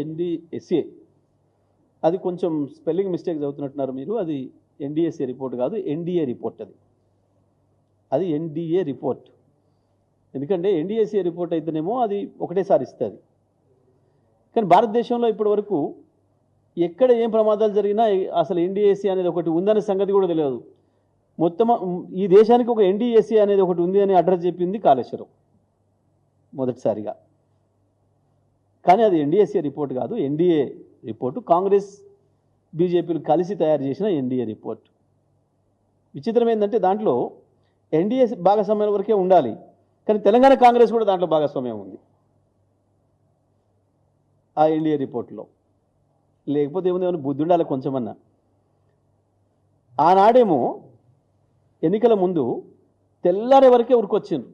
NDSA అది కొంచెం spelling mistake చదువుతున్నట్టున్నారు మీరు. అది ఎన్డిఎస్ఏ రిపోర్ట్ కాదు ఎన్డిఏ రిపోర్ట్ అది. అది ఎన్డిఏ రిపోర్ట్. ఎందుకంటే ఎన్డిఎస్ఏ రిపోర్ట్ అయితేనేమో అది ఒకటేసారి ఇస్తుంది. కానీ భారతదేశంలో ఇప్పటి వరకు ఎక్కడ ఏం ప్రమాదాలు జరిగినా అసలు ఎన్డీఏసీ అనేది ఒకటి ఉందనే సంగతి కూడా తెలియదు. మొత్తం ఈ దేశానికి ఒక ఎన్డిఎస్సీ అనేది ఒకటి ఉంది అని అడ్రస్ చెప్పింది కాళేశ్వరం మొదటిసారిగా. కానీ అది ఎన్డీఎస్ఏ రిపోర్ట్ కాదు ఎన్డీఏ రిపోర్టు. కాంగ్రెస్ బీజేపీలు కలిసి తయారు చేసిన ఎన్డీఏ రిపోర్ట్. విచిత్రం ఏంటంటే దాంట్లో ఎన్డీఏ భాగస్వామ్యం వరకే ఉండాలి కానీ తెలంగాణ కాంగ్రెస్ కూడా దాంట్లో భాగస్వామ్యం ఉంది. ఆ ఎన్డీఏ రిపోర్ట్లో. లేకపోతే ఏముంది ఏమైనా బుద్ధి ఉండాలి కొంచెమన్నా. ఆనాడేమో ఎన్నికల ముందు తెల్లారే వరకే ఉరికొచ్చిండ్రు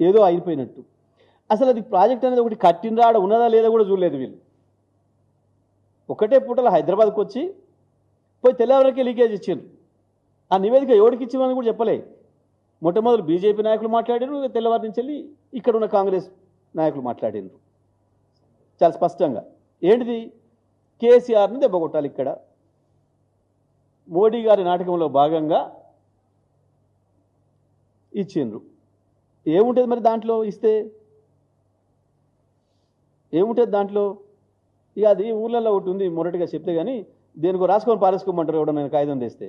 ఏదో అయిపోయినట్టు అసలు అది ప్రాజెక్ట్ అనేది ఒకటి కట్టినరా ఆడ ఉన్నదా లేదా కూడా చూడలేదు వీళ్ళు. ఒకటే పూటలో హైదరాబాద్కి వచ్చి పోయి తెల్లవరకే లీకేజ్ ఇచ్చిండ్రు. ఆ నివేదిక ఎవరికి ఇచ్చిందని కూడా చెప్పలే. మొట్టమొదటి బీజేపీ నాయకులు మాట్లాడారు తెల్లవారి నుంచి వెళ్ళి ఇక్కడ ఉన్న కాంగ్రెస్ నాయకులు మాట్లాడినారు చాలా స్పష్టంగా. ఏంటిది? కేసీఆర్ని దెబ్బకొట్టాలి ఇక్కడ. మోడీ గారి నాటకంలో భాగంగా ఇచ్చిండ్రు. ఏముంటుంది మరి దాంట్లో ఇస్తే? ఏముంటుంది దాంట్లో? ఇక అది ఊళ్ళల్లో ఒకటి ఉంది మొరటిగా చెప్తే కానీ దేనికో రాసుకొని పారేసుకోమంటారు ఎవడన్నా కాగితం తెస్తే.